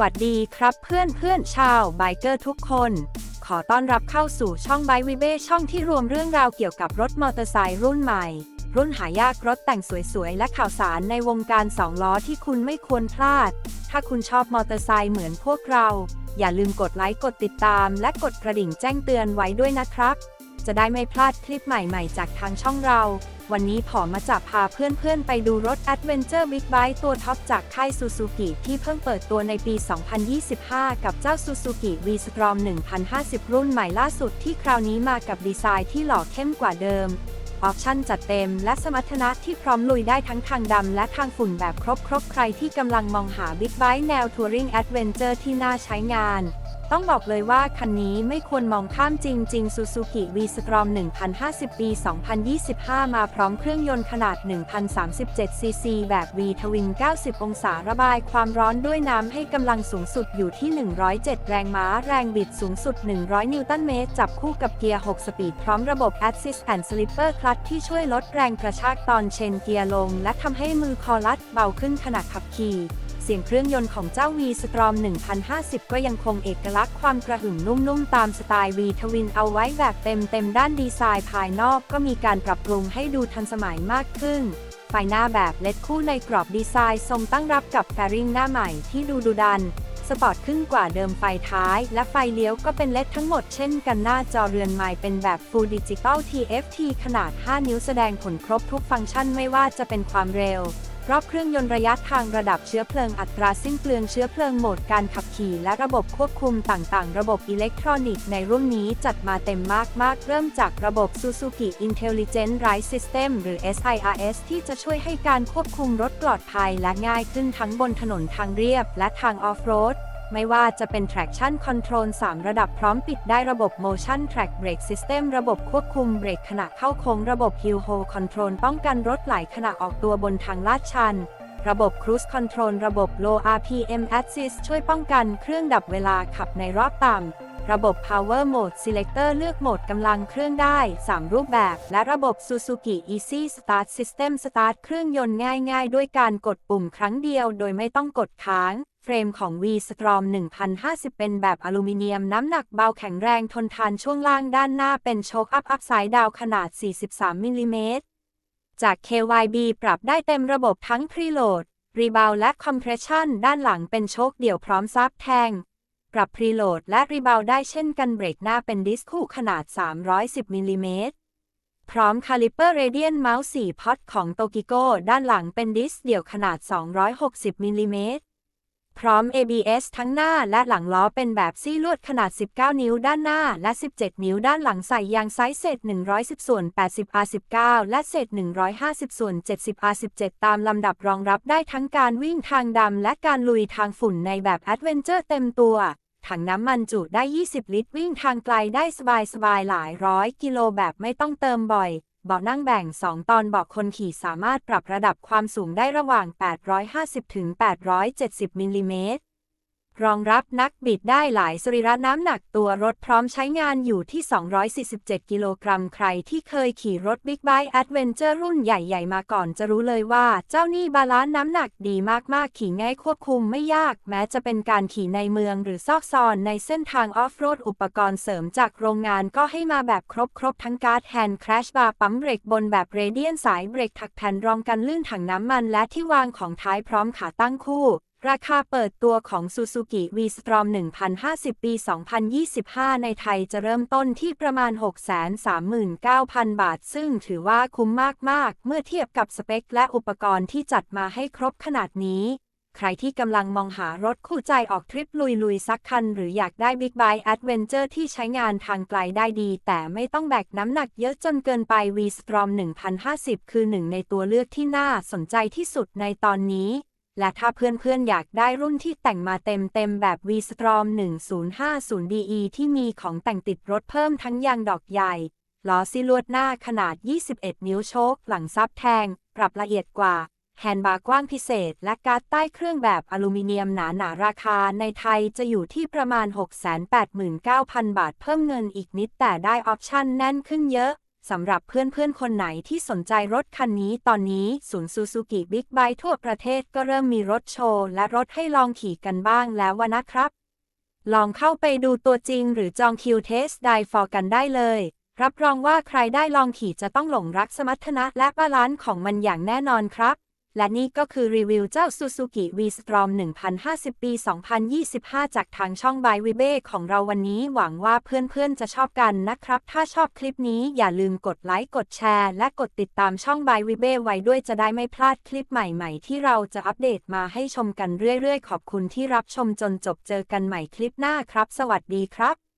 วัสดีครับเพื่อนเพื่อนชาวไบเกอร์ทุกคน ขอต้อนรับเข้าสู่ช่องไบวิเบ้ช่องที่รวมเรื่องราวเกี่ยวกับรถมอเตอร์ไซค์รุ่นใหม่ รุ่นหายากรถแต่งสวยๆ และข่าวสารในวงการสองล้อที่คุณไม่ควรพลาด ถ้าคุณชอบมอเตอร์ไซค์เหมือนพวกเรา อย่าลืมกดไลค์กดติดตาม และกดกระดิ่งแจ้งเตือนไว้ด้วยนะครับ จะได้ไม่พลาดคลิปใหม่ๆ จากทางช่องเรา วันนี้ผอมมาจับพาเพื่อนๆ ไปดูรถ Adventure Big Bike ตัวท็อปจากค่าย Suzuki ที่เพิ่งเปิดตัวในปี 2025 กับเจ้า Suzuki V-Strom 1050 รุ่นใหม่ล่าสุดที่คราวนี้มากับดีไซน์ที่หล่อเข้มกว่าเดิม ออปชั่นจัดเต็มและสมรรถนะที่พร้อมลุยได้ทั้งทางดำและทางฝุ่นแบบครบครบใครที่กำลังมองหาบิ๊กไบค์แนวทัวริงแอดเวนเจอร์ที่น่าใช้งาน ต้องบอกเลยว่าคันนี้ไม่ควรมองข้ามจริงๆ Suzuki V-Strom 1050 ปี 2025 มาพร้อมเครื่องยนต์ขนาด 1037 ซีซี แบบ V ทวิน90 องศาระบายความร้อนด้วยน้ำให้กำลังสูงสุดอยู่ที่ 107 แรงม้า แรงบิดสูงสุด 100 นิวตันเมตร จับคู่กับเกียร์ 6 สปีด พร้อมระบบ Assist and Slipper Clutch ที่ช่วยลดแรงกระชากตอนเชนเกียร์ลง และทำให้มือคอลัดเบาขึ้นขณะขับขี่ เสียงเครื่องยนต์ของเจ้า V Strom 1050 ก็ยังคงเอกลักษณ์ความกระหึ่มนุ่มๆ ตามสไตล์ V Twin เอาไว้แบบเต็มๆ ด้านดีไซน์ภายนอกก็มีการปรับปรุงให้ดูทันสมัยมากขึ้นไฟหน้าแบบเลดคู่ในกรอบดีไซน์ทรงตั้งรับกับแฟริงหน้าใหม่ที่ดูดุดัน สปอร์ตขึ้นกว่าเดิมไฟท้าย และไฟเลี้ยวก็เป็นเลดทั้งหมดเช่นกันหน้าจอเรือนใหม่เป็นแบบ Full Digital TFT ขนาด 5 นิ้วแสดงผลครบทุกฟังก์ชันไม่ว่าจะเป็นความเร็ว รอบเครื่องยนต์ระยะทางระดับเชื้อเพลิงอัตราสิ้นเปลืองเชื้อเพลิงโหมดการขับขี่และระบบควบคุมต่างๆ ระบบอิเล็กทรอนิกส์ในรุ่นนี้จัดมาเต็มมากๆ เริ่มจากระบบ Suzuki Intelligent Ride System หรือ SIRS ที่จะช่วยให้การควบคุมรถปลอดภัยและง่ายขึ้นทั้งบนถนนทางเรียบและทางออฟโรด ไม่ว่าจะเป็น traction control 3 ระดับพร้อมปิดได้ระบบ motion track brake system ระบบควบคุมเบรกขณะเข้าโค้งระบบ hill hold control ป้องกันรถไหลขณะออกตัวบนทางลาดชัน ระบบ cruise control ระบบ low RPM assist ช่วยป้องกันเครื่องดับเวลาขับในรอบต่ำ ระบบ power mode selector เลือกโหมดกำลังเครื่องได้ 3 รูปแบบ และระบบ Suzuki Easy Start System Start เครื่องยนต์ง่าย ๆ ด้วยการกดปุ่มครั้งเดียวโดยไม่ต้องกดค้าง เฟรมของ V Strom 1050 เป็นแบบอลูมิเนียมน้ำหนักเบาแข็งแรงทนทานช่วงล่างด้านหน้าเป็นโชคอัพอัพไซด์ดาวขนาด 43มิลลิเมตรจาก KYB ปรับได้เต็มระบบทั้ง Preload Rebound และ Compression ด้านหลังเป็นโชคเดี่ยวพร้อมซับแทง ปรับ Preload และ Rebound ได้เช่นกันเบรกหน้าเป็นดิสคู่ขนาด 310มิลลิเมตรพร้อม Caliper Radiant Mouse 4พอตของ Tokigo ด้านหลังเป็นดิสเดี่ยวขนาด 260มิลลิเมตร พร้อม ABS ทั้งหน้าและหลังล้อเป็นแบบซี่ลวดขนาด 19 นิ้วด้านหน้าและ 17 นิ้วด้านหลังใส่ยางไซส์เศษ 110 ส่วน 80 R19 และเศษ 150 ส่วน 70 R17 ตามลำดับรองรับได้ทั้งการวิ่งทางดำและการลุยทางฝุ่นในแบบ Adventure เต็มตัว ถังน้ำมันจุได้ 20 ลิตร วิ่งทางไกลได้สบายๆหลายร้อยกิโลแบบไม่ต้องเติมบ่อย เบาะนั่งแบ่ง 2 ตอนเบาะคนขี่สามารถปรับระดับความสูงได้ระหว่าง 850ถึง870 มิลลิเมตร รองรับนักบิดได้หลายสรีระน้ำหนักตัวรถพร้อมใช้งานอยู่ที่ 247 กิโลกรัมใครที่เคยขี่รถบิ๊กไบค์แอดเวนเจอร์รุ่นใหญ่ ๆ มาก่อนจะรู้เลยว่าเจ้านี่บาลานซ์น้ำหนักดีมาก ๆ ขี่ง่ายควบคุมไม่ยาก แม้จะเป็นการขี่ในเมืองหรือซอกซอนในเส้นทางออฟโรดอุปกรณ์เสริมจากโรงงานก็ให้มาแบบครบๆทั้งการ์ดแฮนด์คราชบาร์ปั๊มเบรกบนแบบเรเดียนสายเบรกถักแผ่นรองกันลื่นถังน้ำมันและที่วางของท้ายพร้อมขาตั้งคู่ ราคาเปิดตัวของ Suzuki V-Strom 1050 ปี 2025 ในไทยจะเริ่มต้นที่ประมาณ 639,000 บาท ซึ่งถือว่าคุ้มมาก ๆ เมื่อเทียบกับสเปคและอุปกรณ์ที่จัดมาให้ครบขนาดนี้ ใครที่กำลังมองหารถคู่ใจออกทริปลุย ๆ สักคัน หรืออยากได้บิ๊กไบค์แอดเวนเจอร์ที่ใช้งานทางไกลได้ดี แต่ไม่ต้องแบกน้ำหนักเยอะจนเกินไป V-Strom 1050 คือหนึ่งในตัวเลือกที่น่าสนใจที่สุดในตอนนี้ และถ้าเพื่อนๆ อยากได้รุ่นที่แต่งมาเต็มๆ แบบ V-Strom 1050DE ที่มีของแต่งติดรถเพิ่มทั้งยางดอกใหญ่ ล้อซีลวดหน้าขนาด 21 นิ้วโชค หลังซับแทง ปรับละเอียดกว่า แฮนด์บาร์กว้างพิเศษ และการ์ดใต้เครื่องแบบอลูมิเนียมหนาหนาๆราคาในไทยจะอยู่ที่ประมาณ 689,000 บาทเพิ่มเงินอีกนิดแต่ได้ออปชั่นแน่นขึ้นเยอะ สำหรับเพื่อนๆ คนไหนที่สนใจรถคันนี้ตอนนี้ศูนย์ซูซูกิบิ๊กไบทั่วประเทศก็เริ่มมีรถโชว์ และรถให้ลองขี่กันบ้างแล้ววะนะครับ ลองเข้าไปดูตัวจริงหรือจองคิวเทสไดฟอร์กันได้เลย รับรองว่าใครได้ลองขี่จะต้องหลงรักสมรรถนะและบาลานซ์ของมันอย่างแน่นอนครับ และนี่ก็คือรีวิวเจ้า Suzuki V-Strom 1050 ปี 2025 จากทางช่อง By w i b e ของเราวันนี้หวังว่าเพื่อนๆจะชอบกันนะครับ ถ้าชอบคลิปนี้อย่าลืมกดไลค์ กดแชร์ และกดติดตามช่อง By w i b e ไว้ด้วยจะได้ไม่พลาดคลิปใหม่ๆ ที่เราจะอัปเดตมาให้ชมกันเรื่อยๆ ขอบคุณที่รับชมจนจบเจอกันใหม่คลิปหน้าครับ สวัสดีครับ